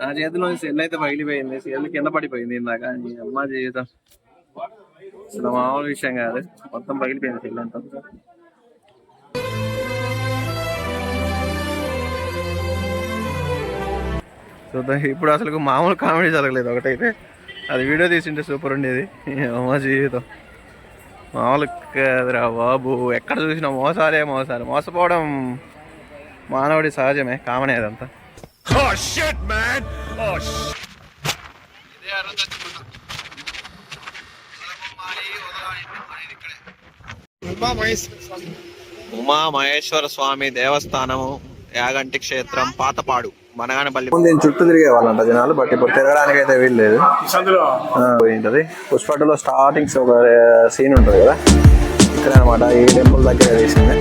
నా చేతిలో సెల్ అయితే పగిలిపోయింది. సెల్ కింద పడిపోయింది ఇందాక. నీ అమ్మ జీవితం. అసలు మామూలు విషయం కాదు. మొత్తం పగిలిపోయింది సెల్ అంతా. చూద్దాం. ఇప్పుడు అసలు మామూలు కామెడీ జరగలేదు ఒకటైతే. అది వీడియో తీసింటే సూపర్ ఉండేది. అమ్మ జీవితం. మామూలు కదరా బాబు. ఎక్కడ చూసినా మోసాలే మోసాలు. మోసపోవడం మానవుడి సహజమే. కామనే అదంతా. Oh shit, man! Oh shit! Uma Maheshwara స్వామి దేవస్థానము యాగంటి క్షేత్రం పాతపాడు మనగానపల్లి దీని చుట్టూ తిరిగే వాళ్ళంట జనాలు బట్ ఇప్పుడు తిరగడానికి అయితే వీల్లేదు పోయింటది. పుష్పటలో స్టార్టింగ్స్ ఒక సీన్ ఉంటుంది కదా? ఇక్కడ అనమాట ఈ టెంపుల్ దగ్గర వేసింది.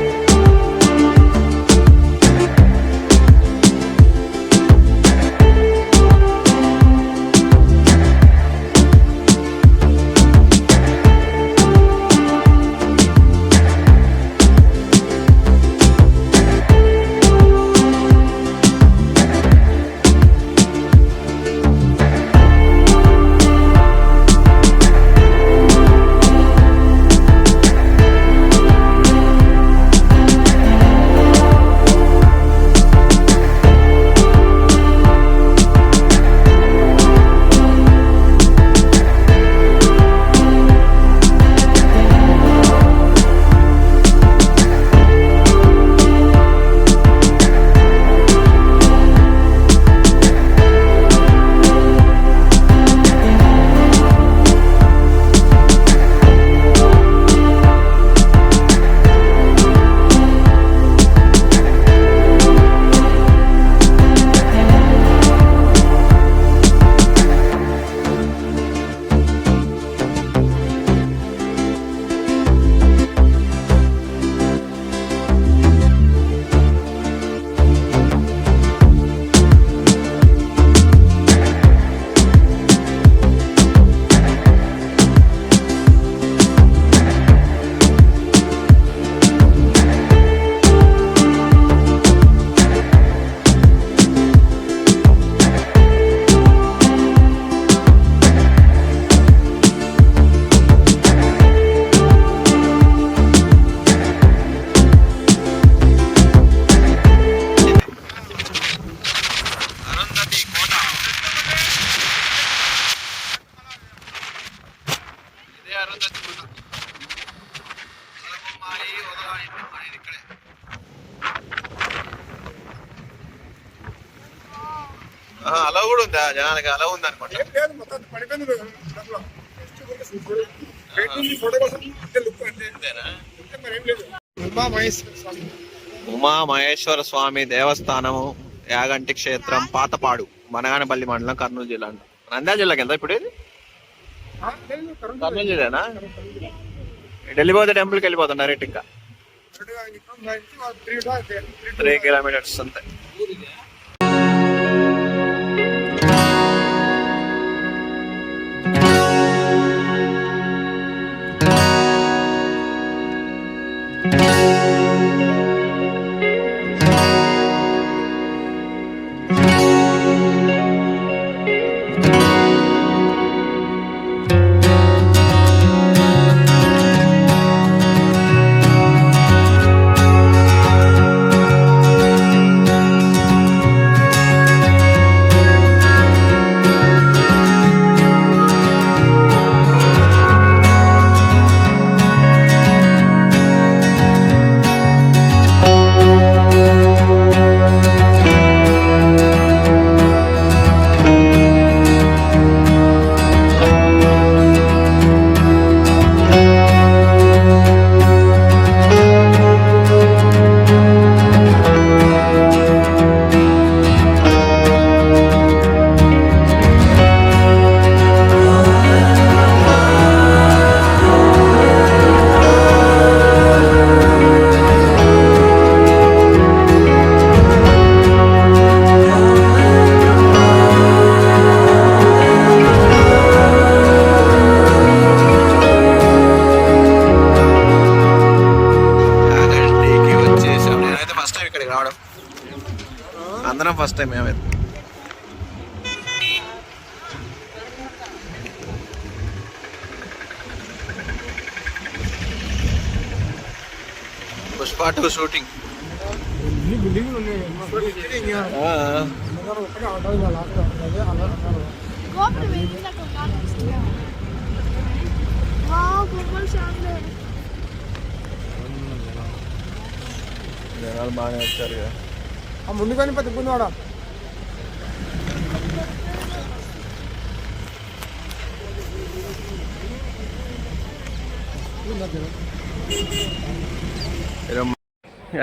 ఉమా మహేశ్వర స్వామి దేవస్థానము యాగంటి క్షేత్రం పాతపాడు మనగానపల్లి మండలం కర్నూలు జిల్లా అంట నంద్యాల జిల్లాకి ఎంత ఇప్పుడు కర్నూలు జిల్లానా? ఢిల్లీ పోతే టెంపుల్కి వెళ్ళిపోతాం డైరెక్ట్ ఇంకా. త్రీ కిలోమీటర్స్ అంతే. sistemnya, Met. Postpartum shooting. Ini building ini. Ah. Wow, Jangan banyak cari ya. Kamu ini kan ini pada gunung orang.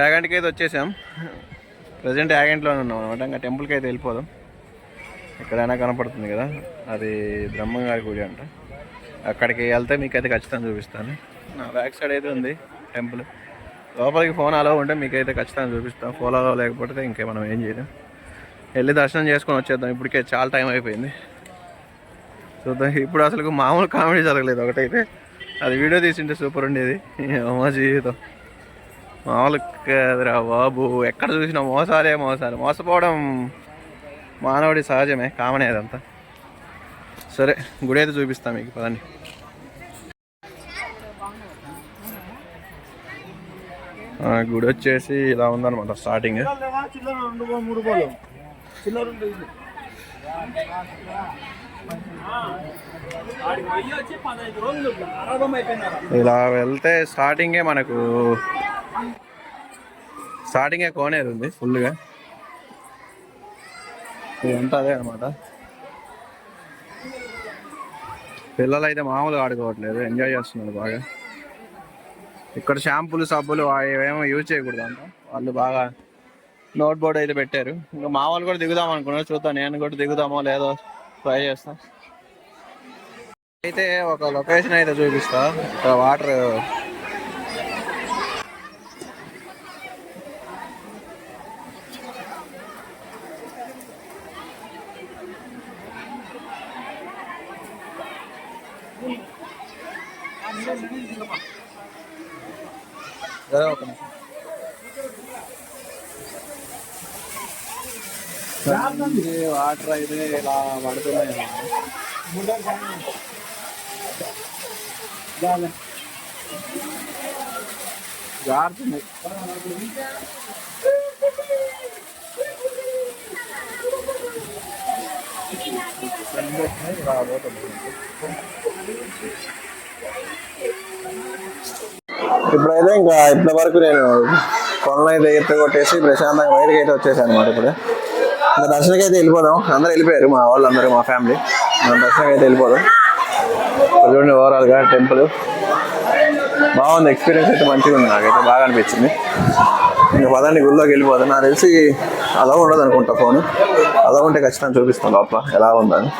యాగంటికి అయితే వచ్చేసాం. ప్రజెంట్ యాగంటిలోనే ఉన్నాం అనమాట ఇంకా టెంపుల్కి అయితే వెళ్ళిపోదాం. ఎక్కడైనా కనపడుతుంది కదా. అది బ్రహ్మంగారి గుడి అంట. అక్కడికి వెళ్తే మీకైతే ఖచ్చితంగా చూపిస్తాను. నా బ్యాక్ సైడ్ అయితే ఉంది టెంపుల్. లోపలికి ఫోన్ అలా ఉంటే మీకైతే ఖచ్చితంగా చూపిస్తాం. ఫోన్ అలా లేకపోతే ఇంకే మనం ఏం చేయలేం. వెళ్ళి దర్శనం చేసుకొని వచ్చేద్దాం. ఇప్పటికే చాలా టైం అయిపోయింది. చూద్దాం. ఇప్పుడు అసలు మామూలు కామెడీ జరగలేదు. ఒకటైతే అది వీడియో తీసింటే సూపర్ ఉండేది. అమ్మ జీవితం. మామూలు బాబు. ఎక్కడ చూసినా మోసాలే మోసాలు. మోసపోవడం మానవుడి సహజమే కామనే అదంతా. సరే గుడి అయితే చూపిస్తాం మీకు పదండి. గుడి వచ్చేసి ఇలా ఉందన్నమాట స్టార్టింగ్. చిల్లర ఇలా వెళ్తే స్టార్టింగే మనకు స్టార్టింగే కోనేరు ఉంది ఫుల్గా ఇదంతా అదే అనమాట పిల్లలు అయితే మామూలుగా ఆడుకోవట్లేదు ఎంజాయ్ చేస్తున్నారు బాగా. ఇక్కడ షాంపూలు సబ్బులు ఏమో యూజ్ చేయకూడదు అంట. వాళ్ళు బాగా నోట్ బోర్డ్ అయితే పెట్టారు. ఇంకా మా వాళ్ళు కూడా దిగుదాం అనుకున్నారు. చూద్దాం నేను కూడా దిగుదామో లేదో ట్రై చేస్తాను అయితే ఒక లొకేషన్ అయితే చూపిస్తా. ఇక్కడ వాటర్ ఒక వాటర్ అయితే ఇలా పడుతున్నాయి. జారుతుంది ఇప్పుడైతే ఇంకా ఇప్పటి వరకు నేను కొండలు అయితే ఎత్తు కొట్టేసి ప్రశాంతంగా బయటకి అయితే వచ్చేసాను అనమాట ఇప్పుడు. ఇంకా దర్శనకి అయితే వెళ్ళిపోదాం. అందరూ వెళ్ళిపోయారు మా వాళ్ళందరూ మా ఫ్యామిలీ. మన దర్శనకి అయితే వెళ్ళిపోదాం. చూడండి ఓవరాల్గా టెంపుల్. బాగుంది ఎక్స్పీరియన్స్ అయితే మంచిగా ఉంది నాకైతే బాగా అనిపించింది. ఇంకా పదండి గుళ్ళోకి వెళ్ళిపోదాం. నాకు తెలిసి అలా ఉండదు అనుకుంటా ఫోన్ అలా ఉంటే ఖచ్చితంగా చూపిస్తాం లోపల ఎలా ఉందని.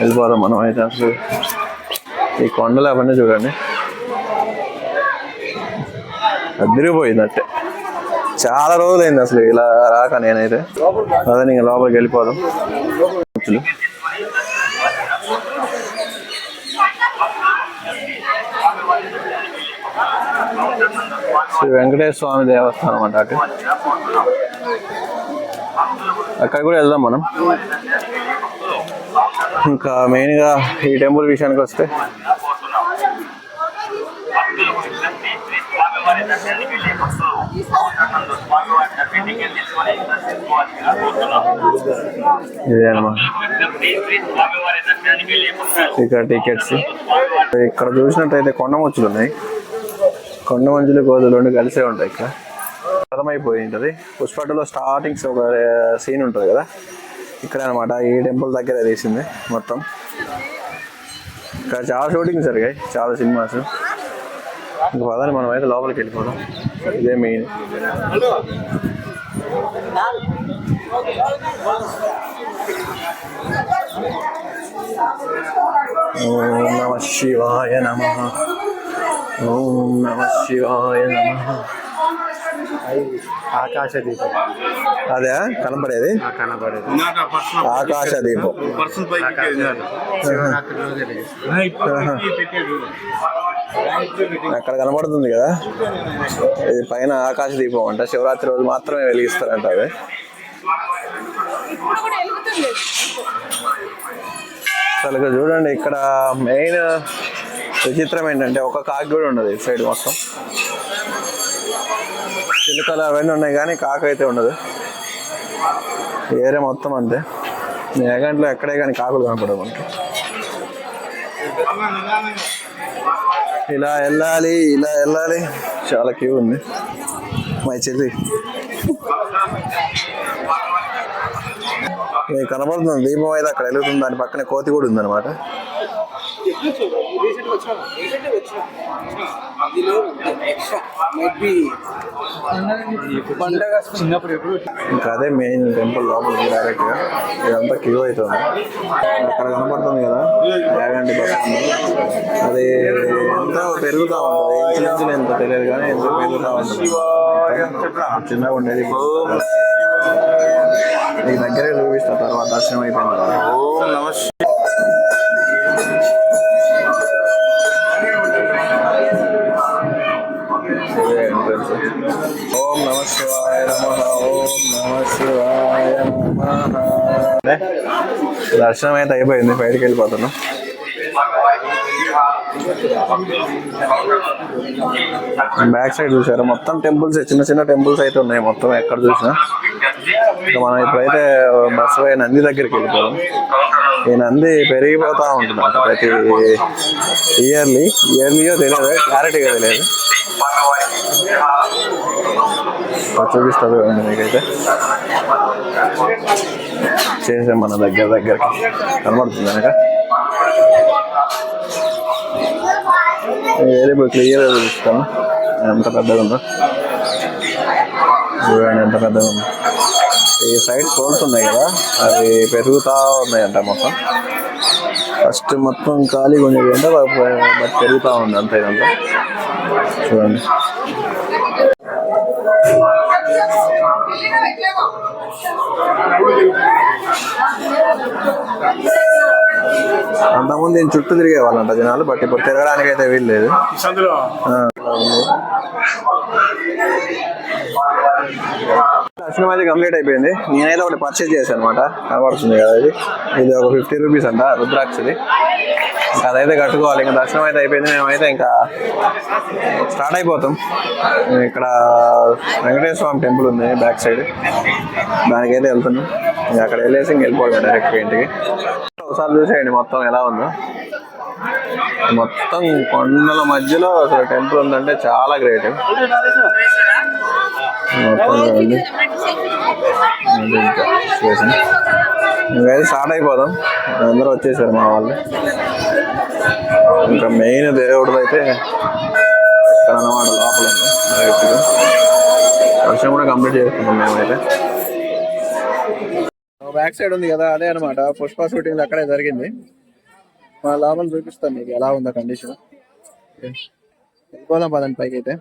వెళ్ళిపోదాం మనం అయితే అసలు. ఈ కొండలు అవన్నీ చూడండి. అదిరిపోయిందట్టే. చాలా రోజులైంది అసలు ఇలా రాక నేనైతే. అదే ఇంకా లోపలికి వెళ్ళిపోదాం. శ్రీ వెంకటేశ్వర స్వామి దేవస్థానం అంట అటు. అక్కడ కూడా వెళ్దాం మనం. ఇంకా మెయిన్గా ఈ టెంపుల్ విషయానికి వస్తే. ఇదే అనమాట ఇక్కడ టికెట్స్. ఇక్కడ చూసినట్టయితే కొండ ముచ్చులు ఉన్నాయి. కొండ మంజులు గోధులు రెండు కలిసే ఉంటాయి ఇక్కడ. అర్థమైపోయి ఉంటుంది పుష్పటలో స్టార్టింగ్స్ ఒక సీన్ ఉంటుంది కదా? ఇక్కడ అనమాట ఈ టెంపుల్ దగ్గర తీసింది మొత్తం. ఇక్కడ చాలా షూటింగ్స్ జరిగాయి. చాలా సినిమాస్. ఇంకా పదని మనం అయితే లోపలికి వెళ్ళిపోదాం. ఇదే మెయిన్ ఓం నమ శివాయ నమ. ఓం నమ శివాయ నమ. ఆకాశ దీపం అదే కనపడేది? కనబడేది ఆకాశ దీపం అక్కడ కనబడుతుంది కదా? ఇది పైన ఆకాశ దీపం అంట. శివరాత్రి రోజు మాత్రమే వెలిగిస్తారంట అది అసలు చూడండి ఇక్కడ మెయిన్ విచిత్రం ఏంటంటే ఒక కాకి కూడా ఉండదు ఇటు సైడ్ మొత్తం. చిలుకలు అవన్నీ ఉన్నాయి కానీ కాక అయితే ఉండదు. ఏరియా మొత్తం అంతే. ఏగంట్లో ఎక్కడే కానీ కాకులు కనపడవు మనకి. ఇలా వెళ్ళాలి ఇలా వెళ్ళాలి. చాలా క్యూ ఉంది. మై చెల్లి. కనబడుతుంది. దీపం అయితే అక్కడ వెలుగుతుంది. దాని పక్కనే కోతి కూడా ఉందన్నమాట. ఇంకా అదే మెయిన్ టెంపుల్ లోపలికి డైరెక్ట్గా. ఇదంతా క్యూ అవుతుంది. అక్కడ కనపడుతుంది కదా. యాగంటి బస్ అది ఎంత పెరుగుతా ఉంటుంది. ఎంత తెలియదు కానీ ఎంత పెరుగుతా ఉంటుంది. చిన్నగా ఉండేది నీకు దగ్గరే చూపిస్తా తర్వాత దర్శనం అయిపోయింది ఓం నమ దర్శనం అయితే అయిపోయింది బయటికి వెళ్ళిపోతున్నాం. బ్యాక్ సైడ్ చూసారా? మొత్తం టెంపుల్స్ చిన్న చిన్న టెంపుల్స్ అయితే ఉన్నాయి మొత్తం ఎక్కడ చూసినా. మనం ఇప్పుడైతే బస్సు పోయి నంది దగ్గరికి వెళ్ళిపోదాం. ఈ నంది పెరిగిపోతూ ఉంటుంది ప్రతి ఇయర్లీ. ఇయర్లీయో తెలియదు క్లారిటీగా తెలియదు. చూపిస్తుంది మీకైతే. చేసే మన దగ్గర దగ్గరకి కనబడుతుంది కనుక వేరే ఇప్పుడు క్లియర్గా చూపిస్తాను ఎంత పెద్దగా ఉందో? చూడండి ఎంత పెద్దగా ఉందో. ఈ సైడ్ కోల్స్ ఉన్నాయి కదా అవి పెరుగుతా ఉన్నాయంట మొత్తం. ఫస్ట్ మొత్తం ఖాళీగా ఉండేది అంటే బట్ పెరుగుతూ ఉంది అంతే ఇదంతా చూడండి. అంతకుముందు నేను చుట్టూ తిరిగే వాళ్ళంట జనాలు బట్ ఇప్పుడు తిరగడానికి అయితే వీల్లేదు దర్శనం అయితే కంప్లీట్ అయిపోయింది. నేనైతే ఒకటి పర్చేజ్ చేశాను అనమాట కనబడుతుంది కదా ఇది. ఇది ఒక ఫిఫ్టీ రూపీస్ అంట రుద్రాక్షది. ఇంకా అదైతే కట్టుకోవాలి. ఇంకా దర్శనం అయితే అయిపోయింది. మేమైతే ఇంకా స్టార్ట్ అయిపోతాం. ఇక్కడ వెంకటేశ్వర స్వామి టెంపుల్ ఉంది బ్యాక్ సైడ్ దానికైతే వెళ్తున్నాం. ఇంకా అక్కడ వెళ్ళేసి ఇంక వెళ్ళిపోవాలి డైరెక్ట్ ఇంటికి. ఒకసారి చూసేయండి మొత్తం ఎలా ఉందో. మొత్తం కొండల మధ్యలో అసలు టెంపుల్ ఉందంటే చాలా గ్రేట్ ఇంకైతే స్టార్ట్ అయిపోదాం అందరూ వచ్చేసారు మా వాళ్ళు. ఇంకా మెయిన్ దేవుడు అయితే ఇక్కడ అన్నమాట లోపల వర్షం కూడా కంప్లీట్ చేసుకున్నాం మేమైతే. బ్యాక్ సైడ్ ఉంది కదా అదే అనమాట పుష్ప షూటింగ్ అక్కడే జరిగింది. మా లోపల చూపిస్తాను మీకు ఎలా ఉందో కండిషన్ వెళ్ళిపోదాం పదండి పైకి అయితే.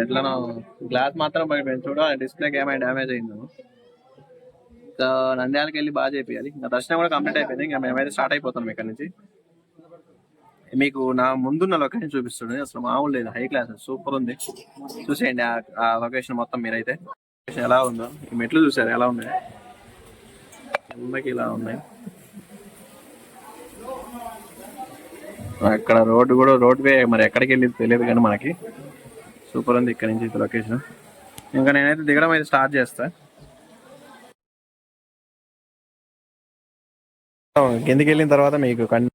ఎట్లా గ్లాస్ మాత్రం పడిపోయింది. చూడ డిస్ప్లేకి ఏమైనా డ్యామేజ్ అయిందో. ఇంకా నంద్యాలకి వెళ్ళి బాగా చేయాలి ఇంకా దర్శనం కూడా కంప్లీట్ అయిపోయింది. ఇంకా మేమైతే స్టార్ట్ అయిపోతాం ఇక్కడ నుంచి. మీకు నా ముందున్న లొకేషన్ చూపిస్తుంది అసలు మామూలు లేదు. హై క్లాస్ సూపర్ ఉంది. చూసేయండి ఆ- ఆ లొకేషన్ మొత్తం మీరైతే. లొకేషన్ ఎలా ఉందో. ఈ మెట్లు చూసారు? ఎలా ఉన్నాయి? కిందకి ఇలా ఉన్నాయి. అక్కడ రోడ్డు కూడా రోడ్ వే మరి ఎక్కడికి వెళ్ళి తెలియదు కానీ మనకి. సూపర్ ఉంది ఇక్కడ నుంచి లొకేషన్ ఇంకా నేనైతే దిగడం అయితే స్టార్ట్ చేస్తా. కిందికి వెళ్ళిన తర్వాత మీకు కన్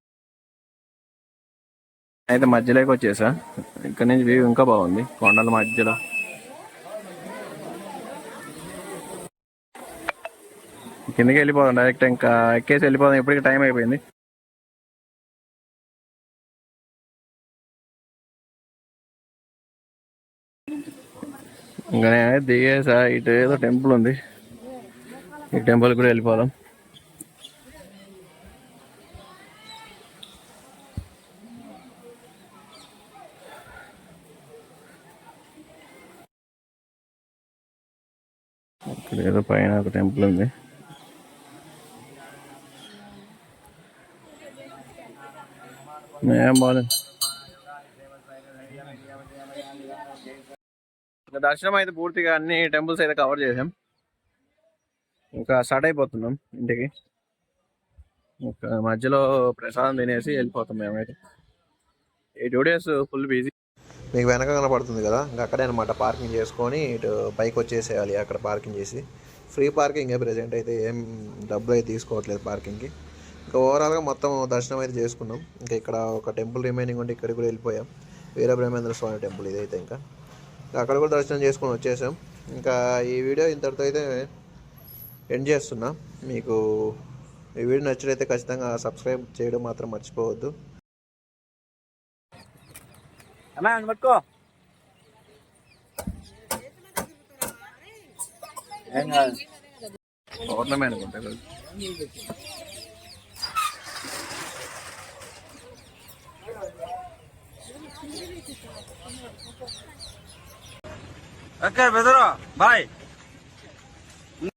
అయితే మధ్యలోకి వచ్చేసా. ఇక్కడ నుంచి వ్యూ ఇంకా బాగుంది. కొండల మధ్యలో. కిందకి వెళ్ళిపోదాం. డైరెక్ట్ ఇంకా ఎక్కేసి వెళ్ళిపోదాం. ఇప్పటికి టైం అయిపోయింది. ఇంకా దిగేసా ఇటు ఏదో టెంపుల్ ఉంది. ఈ టెంపుల్ కూడా వెళ్ళిపోదాం. ఏదో పైన ఒక టెంపుల్ ఉంది. మేము బాగా దర్శనం అయితే పూర్తిగా అన్ని టెంపుల్స్ అయితే కవర్ చేసాం. ఇంకా స్టార్ట్ అయిపోతున్నాం ఇంటికి. ఇంకా మధ్యలో ప్రసాదం తినేసి వెళ్ళిపోతాం మేమైతే. ఈ టూ డేస్ ఫుల్ బిజీ. మీకు వెనక కనపడుతుంది కదా ఇంకా అక్కడే అనమాట పార్కింగ్ చేసుకొని ఇటు బైక్ వచ్చేసేయాలి అక్కడ పార్కింగ్ చేసి. ఫ్రీ పార్కింగ్ ప్రెజెంట్ అయితే ఏం డబ్బులు అయితే తీసుకోవట్లేదు పార్కింగ్కి. ఇంకా ఓవరాల్గా మొత్తం దర్శనం అయితే చేసుకున్నాం. ఇంకా ఇక్కడ ఒక టెంపుల్ రిమైనింగ్ ఉంటే ఇక్కడికి కూడా వెళ్ళిపోయాం. వీరబ్రహ్మేంద్ర స్వామి టెంపుల్ ఇదైతే ఇంకా. అక్కడ కూడా దర్శనం చేసుకొని వచ్చేసాం. ఇంకా ఈ వీడియో ఇంతటితో అయితే ఎండ్ చేస్తున్నా. మీకు ఈ వీడియో నచ్చినైతే ఖచ్చితంగా సబ్స్క్రైబ్ చేయడం మాత్రం మర్చిపోవద్దు. పట్టుకో. ఏం కాదు. పౌర్ణమి అనుకుంటా ఈరోజు. ఓకే బెదరు బాయ్.